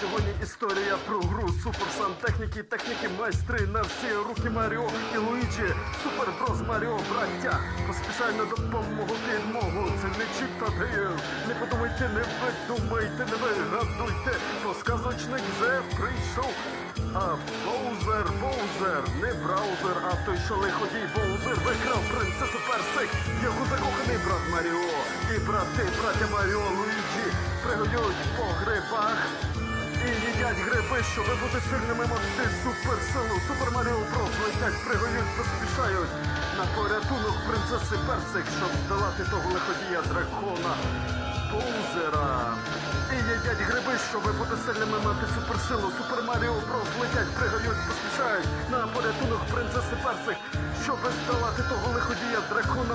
Сьогодні історія про гру Супер Сантехніки, техніки, майстри на всі руки Маріо і Луїджі. Супер Брос Маріо, браття. Поспішай на допомогу підмогу. Це не Дейл. Не подумайте, не видумайте, не вигадуйте. Бо сказочник вже прийшов. А Боузер, Боузер, не браузер, а той, що лиходій Боузер викрав принцесу Персик, яку закоханий брат Маріо. І брати, браття Маріо Луїджі пригодять по грибах. І їдять гриби, щоб бути сильними мати суперсилу. Супер Маріо Брос летять, пригоють, поспішають на порятунок принцеси Персик, щоб здолати того лиходія дракона Боузера. І їдять гриби, щоб бути сильними мати суперсилу. Супер Маріо Брос летять, пригають, поспішають на порятунок принцеси Персик, щоб здолати того лиходія дракона.